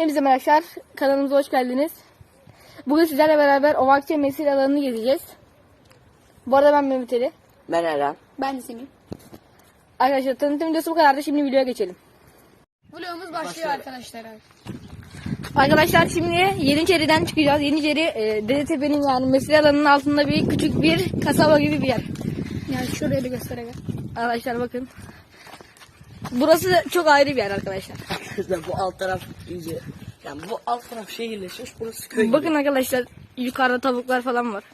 Hepinize merhabalar. Kanalımıza hoş geldiniz. Bugün sizlerle beraber Ovakçe Mesir alanını gezeceğiz. Bu arada ben Mehmet Ali. Ben Eren. Ben de Semih. Arkadaşlar tanıtım videosu bu kadardı. Şimdi videoya geçelim. Vlogumuz başlıyor arkadaşlar. Arkadaşlar şimdi Yeniçeri'den çıkacağız. Yeniçeri e, Dedetepe'nin yani Mesir alanının altında bir küçük bir kasaba gibi bir yer. Yani şuraya da gösterelim. Arkadaşlar bakın. Burası çok ayrı bir yer arkadaşlar. Arkadaşlar bu alt taraf iyice. Yani bu alt taraf şehirleşmiş. Burası köy. Bakın arkadaşlar yukarıda tavuklar falan var.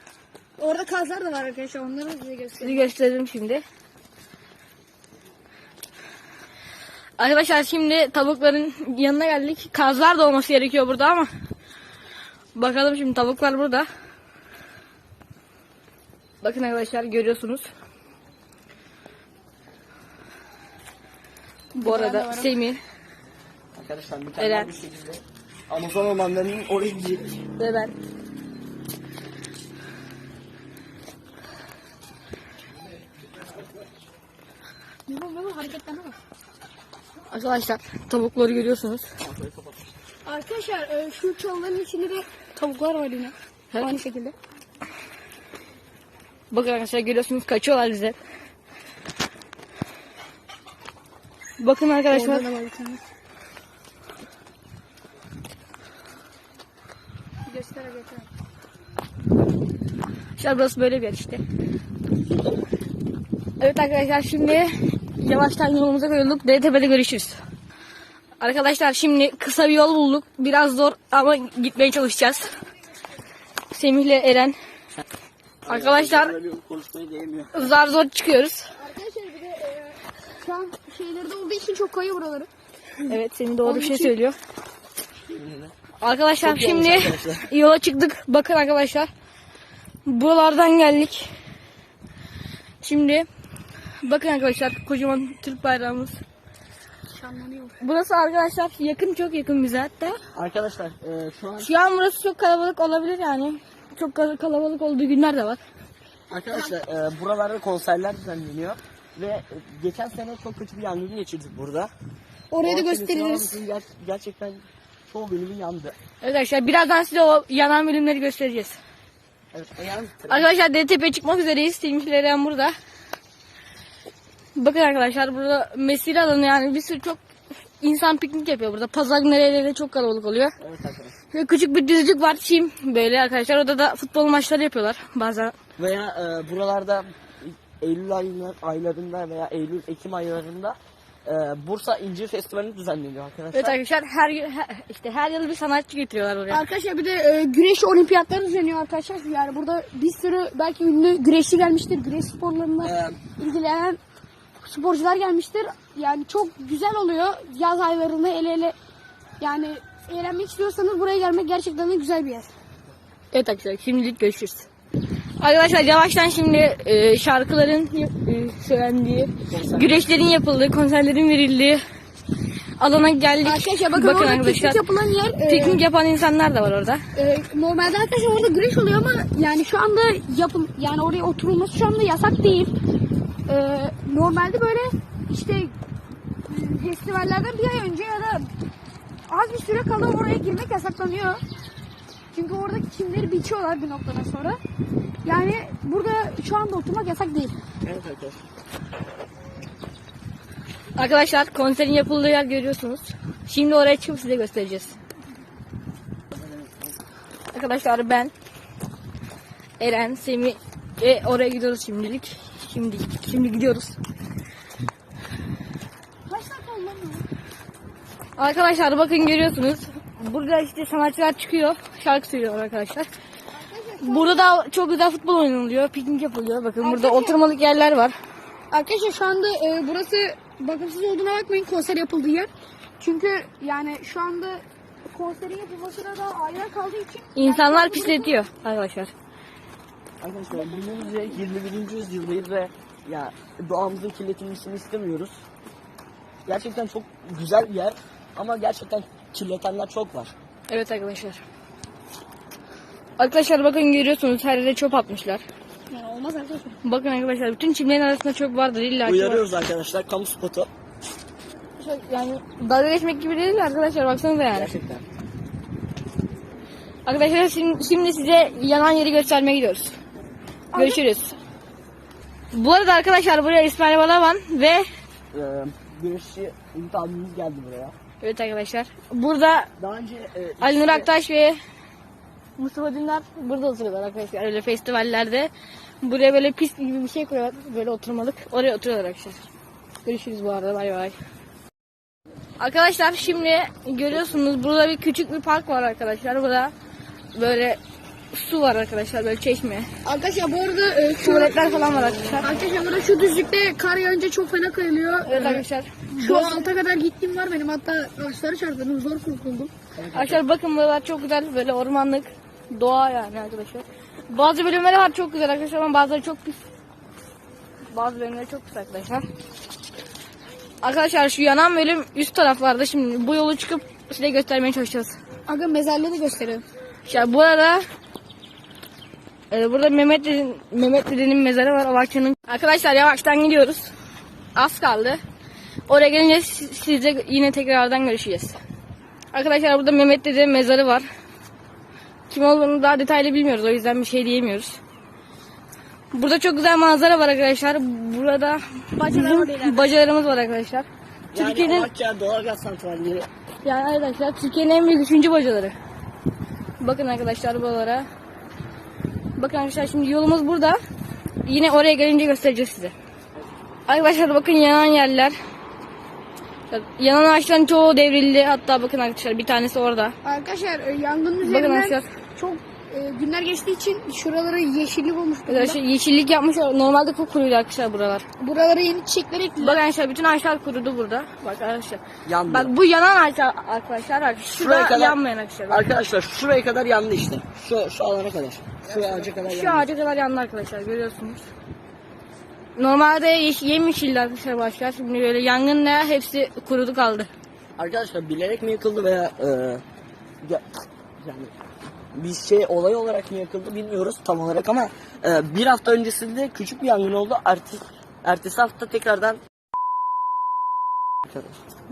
Orada kazlar da var arkadaşlar. Onları size Sizi göstereyim. gösteririm şimdi. Arkadaşlar şimdi tavukların yanına geldik. Kazlar da olması gerekiyor burada ama. Bakalım şimdi tavuklar burada. Bakın arkadaşlar görüyorsunuz. Bu arada Semih Arkadaşlar Eren. mükemmel bir şekilde. Amazon ormanlarının oraya gidecek. ve ben. Memo memo hareketlerine bak. Arkadaşlar tavukları görüyorsunuz. Arkadaşlar e, şu çalıların içinde de tavuklar var yine. Evet. Aynı şekilde. Bakın arkadaşlar görüyorsunuz kaçıyorlar bize. Bakın arkadaşlar. Göster. Arkadaşlar burası böyle bir yer işte. Evet arkadaşlar şimdi yavaştan yolumuza koyulduk. DTP'de görüşürüz. Arkadaşlar şimdi kısa bir yol bulduk. Biraz zor ama gitmeye çalışacağız. Semih ile Eren. Arkadaşlar zar zor çıkıyoruz. Arkadaşlar bir de e, şu an şeyleri de olduğu için çok kayıyor buraları. Evet Semih doğru bir şey için- söylüyor. Arkadaşlar Çok şimdi arkadaşlar. yola çıktık. Bakın arkadaşlar. Buralardan geldik. Şimdi bakın arkadaşlar kocaman Türk bayrağımız. Şanlanıyor. Burası arkadaşlar yakın çok yakın bize hatta. Arkadaşlar e, şu an Şu an burası çok kalabalık olabilir yani. Çok kal- kalabalık olduğu günler de var. arkadaşlar e, buralarda konserler düzenleniyor. Ve geçen sene çok kötü bir yangın geçirdik burada. Orayı da gösteririz. ger- gerçekten çoğu bölümü yandı. Evet arkadaşlar birazdan size o yanan bölümleri göstereceğiz. Evet, Arkadaşlar DTP'ye çıkmak üzereyiz. Eren burada. Bakın arkadaşlar burada mesire alanı yani bir sürü çok insan piknik yapıyor burada. Pazar nereleri çok kalabalık oluyor. Evet arkadaşlar. Ve küçük bir düzlük var çim böyle arkadaşlar. Orada da futbol maçları yapıyorlar bazen. Veya e, buralarda Eylül aylar, aylarında veya Eylül Ekim aylarında e, Bursa İncir Festivali düzenleniyor arkadaşlar. Evet arkadaşlar her, yıl- her işte her yıl bir sanatçı getiriyorlar oraya. Arkadaşlar bir de e, güreş olimpiyatları düzenliyor arkadaşlar. Yani burada bir sürü belki ünlü güreşçi gelmiştir. Güreş sporlarına Ee, ilgilenen sporcular gelmiştir. Yani çok güzel oluyor. Yaz aylarını ele ele yani eğlenmek istiyorsanız buraya gelmek gerçekten de güzel bir yer. Evet arkadaşlar şimdilik görüşürüz. Arkadaşlar yavaştan şimdi e, şarkıların e, söylendiği, güreşlerin yapıldığı, konserlerin verildiği alana geldik. Arkadaşlar bakın, orada arkadaşlar piknik yapılan yer. e, piknik yapan insanlar da var orada. e, normalde arkadaşlar orada güreş oluyor ama yani şu anda yapım yani oraya oturulması şu anda yasak değil. E, normalde böyle işte e, festivallerden bir ay önce ya da az bir süre kala oraya girmek yasaklanıyor. Çünkü oradaki çimleri biçiyorlar bir noktadan sonra. Yani burada şu anda oturmak yasak değil. evet arkadaşlar. Arkadaşlar konserin yapıldığı yer görüyorsunuz. Şimdi oraya çıkıp size göstereceğiz. Arkadaşlar ben Eren, Semih ve oraya gidiyoruz şimdilik. Şimdi şimdi gidiyoruz. Kaç dakika oldu lan bu? Arkadaşlar bakın görüyorsunuz. Burada işte sanatçılar çıkıyor. Şarkı söylüyorlar arkadaşlar. Burada da çok güzel futbol oynanılıyor. Piknik yapılıyor. Bakın burada Arkadaşlar- oturmalık yerler var. Arkadaşlar şu anda e, burası bakımsız olduğuna bakmayın konser yapıldığı yer. Çünkü yani şu anda konserin yapılmasına da aylar kaldığı için İnsanlar yani pisletiyor arkadaşlar. Arkadaşlar günümüzde 21. yüzyıldayız ve ya doğamızın kirletilmesini istemiyoruz. Gerçekten çok güzel bir yer ama gerçekten kirletenler çok var. Evet arkadaşlar. Arkadaşlar bakın görüyorsunuz her yere çöp atmışlar. Yani olmaz arkadaşlar. Bakın arkadaşlar bütün çimlerin arasında çöp vardır illa ki var. Uyarıyoruz arkadaşlar kamu spotu. Çok yani dalga geçmek gibi değil arkadaşlar baksanıza yani. Gerçekten. Arkadaşlar şimdi, şimdi size yanan yeri göstermeye gidiyoruz. Görüşürüz. Bu arada arkadaşlar buraya İsmail Balaban ve Ee, güreşçi Ümit abimiz geldi buraya. evet arkadaşlar burada Daha önce e, Ali Nur Aktaş ve Mustafa Dündar burada oturuyorlar arkadaşlar öyle festivallerde. Buraya böyle pist gibi bir şey koyuyorlar böyle oturmalık. Oraya oturuyorlar arkadaşlar. Görüşürüz bu arada bay bay. Arkadaşlar şimdi görüyorsunuz burada bir küçük bir park var arkadaşlar. Burada böyle su var arkadaşlar böyle çeşme. Arkadaşlar bu arada e, şu, Tuvaletler falan var arkadaşlar. arkadaşlar burada şu düzlükte kar yağınca çok fena kayılıyor. Evet arkadaşlar. Şu alta kadar gittiğim var benim hatta ağaçlara çarptım zor kurtuldum. Arkadaşlar bakın buralar çok güzel böyle ormanlık doğa yani arkadaşlar. Bazı bölümleri var çok güzel arkadaşlar ama bazıları çok pis. Bazı bölümleri çok pis arkadaşlar. Arkadaşlar şu yanan bölüm üst taraflarda şimdi bu yolu çıkıp size göstermeye çalışacağız. Aga mezarlığı da gösterelim. İşte bu arada e, burada Mehmet dedenin, Mehmet dedenin mezarı var Ovakçı'nın. Arkadaşlar yavaştan gidiyoruz. Az kaldı. Oraya gelince siz- sizle yine tekrardan görüşeceğiz. Arkadaşlar burada Mehmet dedenin mezarı var. Kim olduğunu daha detaylı bilmiyoruz o yüzden bir şey diyemiyoruz. Burada çok güzel manzara var arkadaşlar. Burada bizim bacalarımız var arkadaşlar. Yani Türkiye'nin doğalgaz santralleri. yani arkadaşlar Türkiye'nin en büyük üçüncü bacaları. Bakın arkadaşlar buralara. Bakın arkadaşlar şimdi yolumuz burada. Yine oraya gelince göstereceğiz size. Arkadaşlar bakın yanan yerler. Yanan ağaçların çoğu devrildi. Hatta bakın arkadaşlar bir tanesi orada. Arkadaşlar yangının Bakın üzerinden arkadaşlar. çok e, günler geçtiği için şuraları yeşillik olmuş. Arkadaşlar yeşillik yapmışlar. Normalde çok kuruydu arkadaşlar buralar. Buralara yeni çiçekler ekliyorlar. Bakın arkadaşlar bütün ağaçlar kurudu burada. Bak arkadaşlar. Yandı. Bak bu yanan ağaçlar arkadaşlar. Bak, Şu Şuraya da kadar- yanmayan arkadaşlar. Bak. Arkadaşlar şuraya kadar yandı işte. Şu, şu alana kadar. Şu ağaca kadar Şu yandı. ağaca kadar yandı arkadaşlar görüyorsunuz. Normalde yeş yemyeşildi arkadaşlar başlar. Şimdi böyle yangınla hepsi kurudu kaldı. Arkadaşlar bilerek mi yakıldı veya e, ya- yani bir şey olay olarak mı yakıldı bilmiyoruz tam olarak ama e, bir hafta öncesinde küçük bir yangın oldu. Ertesi, ertesi hafta tekrardan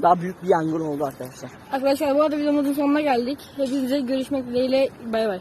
daha büyük bir yangın oldu arkadaşlar. Arkadaşlar bu arada videomuzun sonuna geldik. Hepinize görüşmek dileğiyle bay bay.